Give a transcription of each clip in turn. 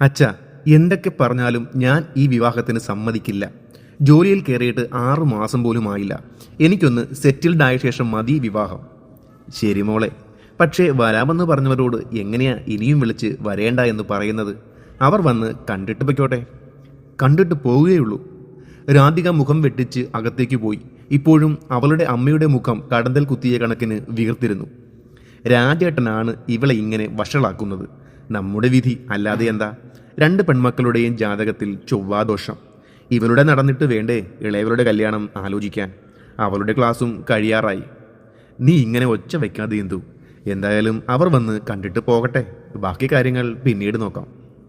അച്ഛ എന്തൊക്കെ പറഞ്ഞാലും ഞാൻ ഈ വിവാഹത്തിന് സമ്മതിക്കില്ല. ജോലിയിൽ കയറിയിട്ട് ആറു മാസം പോലും ആയില്ല. എനിക്കൊന്ന് സെറ്റിൽഡ് ആയ ശേഷം മതി വിവാഹം. ശരി മോളെ പക്ഷേ വരാമെന്ന് പറഞ്ഞവരോട് എങ്ങനെയാ ഇനിയും വിളിച്ച് വരേണ്ട എന്ന് പറയുന്നത്? അവർ വന്ന് കണ്ടിട്ട് പൊയ്ക്കോട്ടെ. കണ്ടിട്ട് പോവുകയുള്ളൂ. രാധിക മുഖം വെട്ടിച്ച് അകത്തേക്ക് പോയി. ഇപ്പോഴും അവളുടെ അമ്മയുടെ മുഖം കടന്തൽ കുത്തിയ കണക്കിന് വീർത്തിരുന്നു രാജേട്ടനാണ് ഇവളെ ഇങ്ങനെ വഷളാക്കുന്നത്. നമ്മുടെ വിധി. അല്ലാതെ എന്താ? രണ്ട് പെൺമക്കളുടെയും ജാതകത്തിൽ ചൊവ്വാദോഷം ഇവരുടെ നടന്നിട്ട് വേണ്ടേ ഇളയവരുടെ കല്യാണം ആലോചിക്കാൻ? അവളുടെ ക്ലാസ്സും കഴിയാറായി. നീ ഇങ്ങനെ ഒച്ച വയ്ക്കാതെ എന്തു? എന്തായാലും അവർ വന്ന് കണ്ടിട്ട് പോകട്ടെ. ബാക്കി കാര്യങ്ങൾ പിന്നീട് നോക്കാം.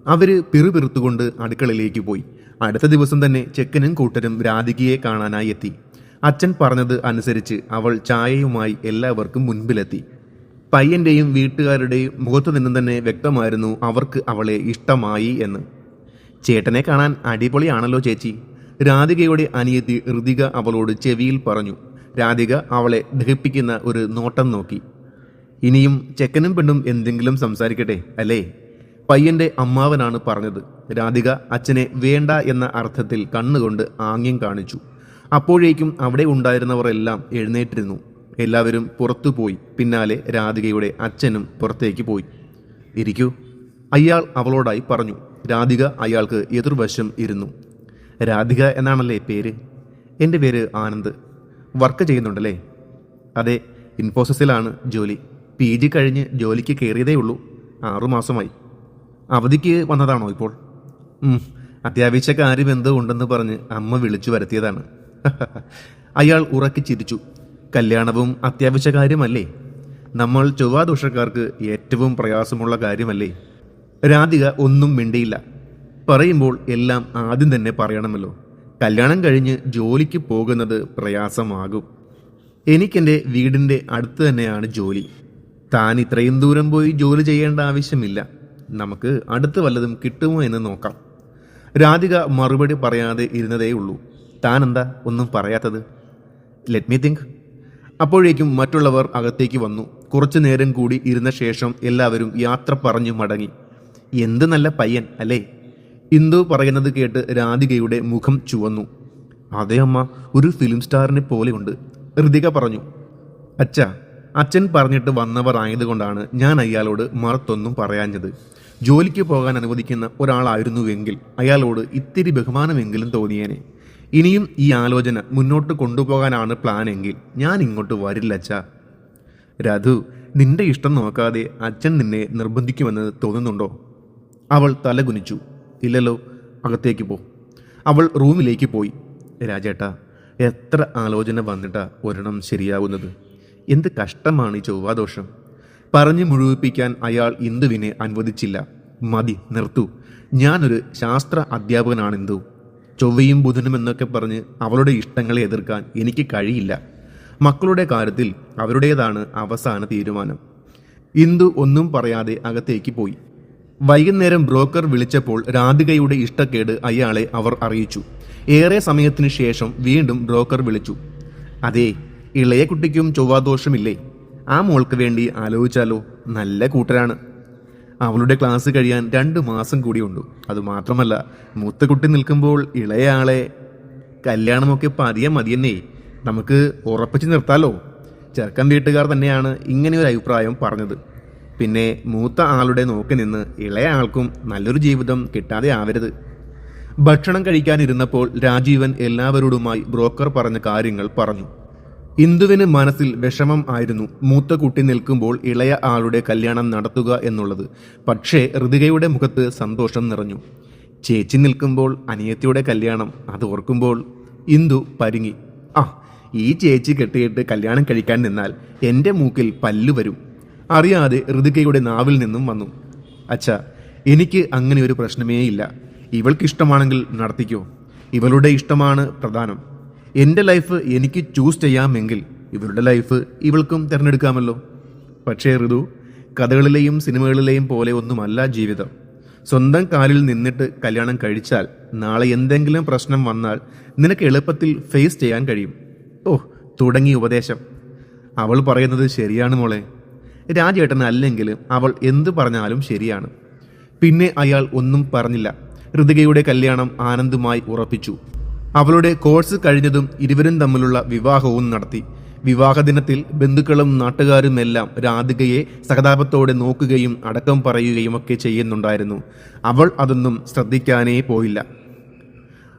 അവർ പിറുപിറുത്തുകൊണ്ട് അടുക്കളയിലേക്ക് പോയി. അടുത്ത ദിവസം തന്നെ ചെക്കനും കൂട്ടരും രാധികയെ കാണാനായി എത്തി. അച്ഛൻ പറഞ്ഞത് അനുസരിച്ച് അവൾ ചായയുമായി എല്ലാവർക്കും മുൻപിലെത്തി. പയ്യന്റെയും വീട്ടുകാരുടെയും മുഖത്തു നിന്നും തന്നെ വ്യക്തമായിരുന്നു അവർക്ക് അവളെ ഇഷ്ടമായി എന്ന്. ചേട്ടനെ കാണാൻ അടിപൊളിയാണല്ലോ ചേച്ചി. രാധികയുടെ അനിയത്തി ഋതിക അവളോട് ചെവിയിൽ പറഞ്ഞു. രാധിക അവളെ ദഹിപ്പിക്കുന്ന ഒരു നോട്ടം നോക്കി. ഇനിയും ചെക്കനും പെണ്ണും എന്തെങ്കിലും സംസാരിക്കട്ടെ അല്ലേ? പയ്യന്റെ അമ്മാവനാണ് പറഞ്ഞത്. രാധിക അച്ഛനെ വേണ്ട എന്ന അർത്ഥത്തിൽ കണ്ണുകൊണ്ട് ആംഗ്യം കാണിച്ചു. അപ്പോഴേക്കും അവിടെ ഉണ്ടായിരുന്നവരെല്ലാം എഴുന്നേറ്റിരുന്നു. എല്ലാവരും പുറത്തുപോയി പിന്നാലെ രാധികയുടെ അച്ഛനും പുറത്തേക്ക് പോയി. ഇരിക്കൂ. അയാൾ അവളോടായി പറഞ്ഞു രാധിക അയാൾക്ക് എതിർവശം ഇരുന്നു. രാധിക എന്നാണല്ലേ പേര്? എന്റെ പേര് ആനന്ദ്. വർക്ക് ചെയ്യുന്നുണ്ടല്ലേ? അതെ ഇൻഫോസിസിലാണ് ജോലി. പി ജി കഴിഞ്ഞ് ജോലിക്ക് കയറിയതേ ഉള്ളൂ. ആറുമാസമായി അവധിക്ക് വന്നതാണോ ഇപ്പോൾ? അത്യാവശ്യ കാര്യം എന്തോ ഉണ്ടെന്ന് പറഞ്ഞ് അമ്മ വിളിച്ചു വരുത്തിയതാണ്. അയാൾ ഉറക്കി ചിരിച്ചു. കല്യാണവും അത്യാവശ്യ കാര്യമല്ലേ? നമ്മൾ ചൊവ്വാദോഷക്കാർക്ക് ഏറ്റവും പ്രയാസമുള്ള കാര്യമല്ലേ? രാധിക ഒന്നും മിണ്ടിയില്ല. പറയുമ്പോൾ എല്ലാം ആദ്യം തന്നെ പറയണമല്ലോ. കല്യാണം കഴിഞ്ഞ് ജോലിക്ക് പോകുന്നത് പ്രയാസമാകും. എനിക്കെന്റെ വീടിന്റെ അടുത്ത് തന്നെയാണ് ജോലി. താൻ ഇത്രയും ദൂരം പോയി ജോലി ചെയ്യേണ്ട ആവശ്യമില്ല. നമുക്ക് അടുത്ത് വല്ലതും കിട്ടുമോ എന്ന് നോക്കാം. രാധിക മറുപടി പറയാതെ ഇരുന്നതേ ഉള്ളൂ താൻ എന്താ ഒന്നും പറയാത്തത്? ലെറ്റ് മീ തിങ്ക് അപ്പോഴേക്കും മറ്റുള്ളവർ അകത്തേക്ക് വന്നു. കുറച്ചു നേരം കൂടി ഇരുന്ന ശേഷം എല്ലാവരും യാത്ര പറഞ്ഞു മടങ്ങി. എന്ത് നല്ല പയ്യൻ അല്ലേ? ഇന്ദു പറയുന്നത് കേട്ട് രാധികയുടെ മുഖം ചുവന്നു. അതേ അമ്മ ഒരു ഫിലിം സ്റ്റാറിനെ പോലെയുണ്ട് ഋതിക പറഞ്ഞു. അച്ഛ അച്ഛൻ പറഞ്ഞിട്ട് വന്നവർ ആയതുകൊണ്ടാണ് ഞാൻ അയാളോട് മറത്തൊന്നും പറയാഞ്ഞത്. ജോലിക്ക് പോകാൻ അനുവദിക്കുന്ന ഒരാളായിരുന്നുവെങ്കിൽ അയാളോട് ഇത്തിരി ബഹുമാനമെങ്കിലും തോന്നിയേനെ. ഇനിയും ഈ ആലോചന മുന്നോട്ട് കൊണ്ടുപോകാനാണ് പ്ലാൻ എങ്കിൽ ഞാൻ ഇങ്ങോട്ട് വരില്ല അച്ഛാ. രഘു നിന്റെ ഇഷ്ടം നോക്കാതെ അച്ഛൻ നിന്നെ നിർബന്ധിക്കുമെന്ന് തോന്നുന്നുണ്ടോ? അവൾ തലകുനിച്ചു ഇല്ലല്ലോ അകത്തേക്ക് പോ. അവൾ റൂമിലേക്ക് പോയി. രാജേട്ടാ എത്ര ആലോചന വന്നിട്ടാ ഒരെണ്ണം ശരിയാവുന്നത്? എന്ത് കഷ്ടമാണ് ഈ ചൊവ്വാദോഷം. പറഞ്ഞു മുഴുവിപ്പിക്കാൻ അയാൾ ഇന്ദുവിനെ അനുവദിച്ചില്ല. മതി നിർത്തു. ഞാനൊരു ശാസ്ത്ര അധ്യാപകനാണ് ഇന്ദു. ചൊവ്വയും ബുധനും എന്നൊക്കെ പറഞ്ഞ് അവളുടെ ഇഷ്ടങ്ങളെ എതിർക്കാൻ എനിക്ക് കഴിയില്ല. മക്കളുടെ കാര്യത്തിൽ അവരുടേതാണ് അവസാന തീരുമാനം. ഇന്ദു ഒന്നും പറയാതെ അകത്തേക്ക് പോയി. വൈകുന്നേരം ബ്രോക്കർ വിളിച്ചപ്പോൾ രാധികയുടെ ഇഷ്ടക്കേട് അയാളെ അവർ അറിയിച്ചു. ഏറെ സമയത്തിനു ശേഷം വീണ്ടും ബ്രോക്കർ വിളിച്ചു. അതെ ഇളയ കുട്ടിക്കും ചൊവ്വാദോഷമില്ലേ? ആ മോൾക്ക് വേണ്ടി ആലോചിച്ചാലോ? നല്ല കൂട്ടരാണ്. അവളുടെ ക്ലാസ് കഴിയാൻ രണ്ട് മാസം കൂടിയുണ്ട് അതുമാത്രമല്ല മൂത്ത കുട്ടി നിൽക്കുമ്പോൾ ഇളയയാളെ കല്യാണമൊക്കെ പതിയെ മതിയെന്നേ. നമുക്ക് ഉറപ്പിച്ച് നിർത്താലോ? ചെറുക്കൻ വീട്ടുകാർ തന്നെയാണ് ഇങ്ങനെ ഒരു അഭിപ്രായം പറഞ്ഞത്. പിന്നെ മൂത്ത ആളുടെ നോക്കി നിന്ന് ഇളയ ആൾക്കും നല്ലൊരു ജീവിതം കിട്ടാതെ ആവരുത്. ഭക്ഷണം കഴിക്കാനിരുന്നപ്പോൾ രാജീവൻ എല്ലാവരോടുമായി ബ്രോക്കർ പറഞ്ഞ കാര്യങ്ങൾ പറഞ്ഞു. ഇന്ദുവിന് മനസ്സിൽ വിഷമം ആയിരുന്നു മൂത്ത കുട്ടി നിൽക്കുമ്പോൾ ഇളയ ആളുടെ കല്യാണം നടത്തുക എന്നുള്ളത്. പക്ഷേ ഋതികയുടെ മുഖത്ത് സന്തോഷം നിറഞ്ഞു. ചേച്ചി നിൽക്കുമ്പോൾ അനിയത്തിയുടെ കല്യാണം അത് ഓർക്കുമ്പോൾ ഇന്ദു പരുങ്ങി. ആ ഈ ചേച്ചി കെട്ടിയിട്ട് കല്യാണം കഴിക്കാൻ നിന്നാൽ എന്റെ മൂക്കിൽ പല്ലു വരും. അറിയാതെ ഋതികയുടെ നാവിൽ നിന്നും വന്നു. അച്ഛ എനിക്ക് അങ്ങനെ ഒരു പ്രശ്നമേ ഇല്ല ഇവൾക്ക് ഇഷ്ടമാണെങ്കിൽ നടത്തിക്കോ. ഇവളുടെ ഇഷ്ടമാണ് പ്രധാനം. എന്റെ ലൈഫ് എനിക്ക് ചൂസ് ചെയ്യാമെങ്കിൽ ഇവരുടെ ലൈഫ് ഇവൾക്കും തിരഞ്ഞെടുക്കാമല്ലോ. പക്ഷേ ഋതു കഥകളിലെയും സിനിമകളിലെയും പോലെ ഒന്നുമല്ല ജീവിതം. സ്വന്തം കാലിൽ നിന്നിട്ട് കല്യാണം കഴിച്ചാൽ നാളെ എന്തെങ്കിലും പ്രശ്നം വന്നാൽ നിനക്ക് എളുപ്പത്തിൽ ഫേസ് ചെയ്യാൻ കഴിയും. ഓ തുടങ്ങി ഉപദേശം. അവൾ പറയുന്നത് ശരിയാണ് മോളെ. രാജേട്ടൻ അല്ലെങ്കിലും അവൾ എന്തു പറഞ്ഞാലും ശരിയാണ്. പിന്നെ അയാൾ ഒന്നും പറഞ്ഞില്ല. ഋതികയുടെ കല്യാണം ആനന്ദമായി ഉറപ്പിച്ചു. അവളുടെ കോഴ്സ് കഴിഞ്ഞതും ഇരുവരും തമ്മിലുള്ള വിവാഹവും നടത്തി. വിവാഹ ദിനത്തിൽ ബന്ധുക്കളും നാട്ടുകാരുമെല്ലാം രാധികയെ സഹതാപത്തോടെ നോക്കുകയും അടക്കം പറയുകയും ഒക്കെ ചെയ്യുന്നുണ്ടായിരുന്നു. അവൾ അതൊന്നും ശ്രദ്ധിക്കാനേ പോയില്ല.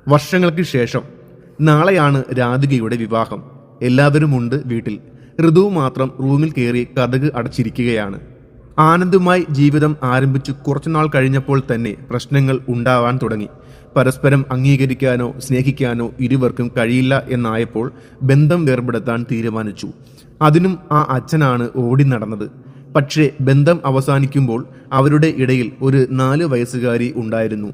വർഷങ്ങൾക്ക് ശേഷം നാളെയാണ് രാധികയുടെ വിവാഹം. എല്ലാവരുമുണ്ട് വീട്ടിൽ. ഋതു മാത്രം റൂമിൽ കയറി കഥക് അടച്ചിരിക്കുകയാണ്. ആനന്ദുമായി ജീവിതം ആരംഭിച്ചു കുറച്ചുനാൾ കഴിഞ്ഞപ്പോൾ തന്നെ പ്രശ്നങ്ങൾ ഉണ്ടാവാൻ തുടങ്ങി. പരസ്പരം അംഗീകരിക്കാനോ സ്നേഹിക്കാനോ ഇരുവർക്കും കഴിയില്ല എന്നായപ്പോൾ ബന്ധം വേർപെടുത്താൻ തീരുമാനിച്ചു. അതിനും ആ അച്ഛനാണ് ഓടി നടന്നത്. പക്ഷേ ബന്ധം അവസാനിക്കുമ്പോൾ അവരുടെ ഇടയിൽ ഒരു നാല് വയസ്സുകാരി ഉണ്ടായിരുന്നു.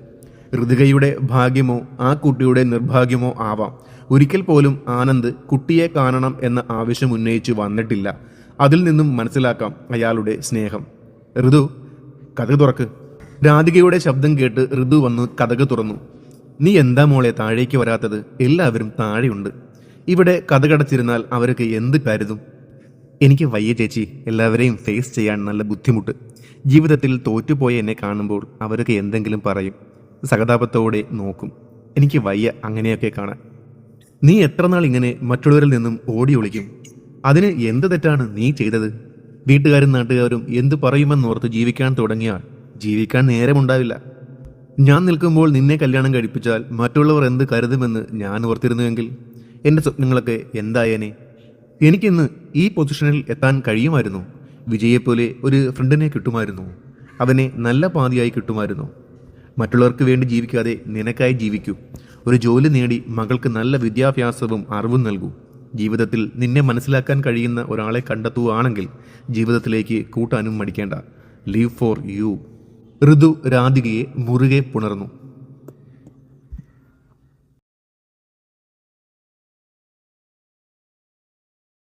ഋതികയുടെ ഭാഗ്യമോ ആ കുട്ടിയുടെ നിർഭാഗ്യമോ ആവാം. ഒരിക്കൽ പോലും ആനന്ദ് കുട്ടിയെ കാണണം എന്ന ആവശ്യം ഉന്നയിച്ച് വന്നിട്ടില്ല. അതിൽ നിന്നും മനസ്സിലാക്കാം അയാളുടെ സ്നേഹം. ഋതു കഥ തുറക്ക്. രാധികയുടെ ശബ്ദം കേട്ട് ഋതു വന്ന് കഥക് തുറന്നു. നീ എന്താ മോളെ താഴേക്ക് വരാത്തത്? എല്ലാവരും താഴെയുണ്ട്. ഇവിടെ കഥകടച്ചിരുന്നാൽ അവർക്ക് എന്ത് കരുതും എനിക്ക് വയ്യ ചേച്ചി. എല്ലാവരെയും ഫേസ് ചെയ്യാൻ നല്ല ബുദ്ധിമുട്ട്. ജീവിതത്തിൽ തോറ്റുപോയ എന്നെ കാണുമ്പോൾ അവരൊക്കെ എന്തെങ്കിലും പറയും. സഹതാപത്തോടെ നോക്കും. എനിക്ക് വയ്യ അങ്ങനെയൊക്കെ കാണാൻ. നീ എത്ര നാൾ ഇങ്ങനെ മറ്റുള്ളവരിൽ നിന്നും ഓടി ഒളിക്കും? അതിന് എന്ത് തെറ്റാണ് നീ ചെയ്തത്? വീട്ടുകാരും നാട്ടുകാരും എന്ത് പറയുമെന്നോർത്ത് ജീവിക്കാൻ തുടങ്ങിയാൽ ജീവിക്കാൻ നേരമുണ്ടാവില്ല. ഞാൻ നിൽക്കുമ്പോൾ നിന്നെ കല്യാണം കഴിപ്പിച്ചാൽ മറ്റുള്ളവർ എന്ത് കരുതുമെന്ന് ഞാൻ ഓർത്തിരുന്നുവെങ്കിൽ എന്റെ സ്വപ്നങ്ങളൊക്കെ എന്തായേനെ? എനിക്കിന്ന് ഈ പൊസിഷനിൽ എത്താൻ കഴിയുമായിരുന്നു. വിജയെപ്പോലെ ഒരു ഫ്രണ്ടിനെ കിട്ടുമായിരുന്നു. അവനെ നല്ല പാതിയായി കിട്ടുമായിരുന്നു. മറ്റുള്ളവർക്ക് വേണ്ടി ജീവിക്കാതെ നിനക്കായി ജീവിക്കൂ. ഒരു ജോലി നേടി മകൾക്ക് നല്ല വിദ്യാഭ്യാസവും അറിവും നൽകൂ. ജീവിതത്തിൽ നിന്നെ മനസ്സിലാക്കാൻ കഴിയുന്ന ഒരാളെ കണ്ടെത്തുകയാണെങ്കിൽ ജീവിതത്തിലേക്ക് കൂട്ടാനും മടിക്കേണ്ട. Live for you. ഋതു രാധികയെ മുറുകെ പുണർന്നു.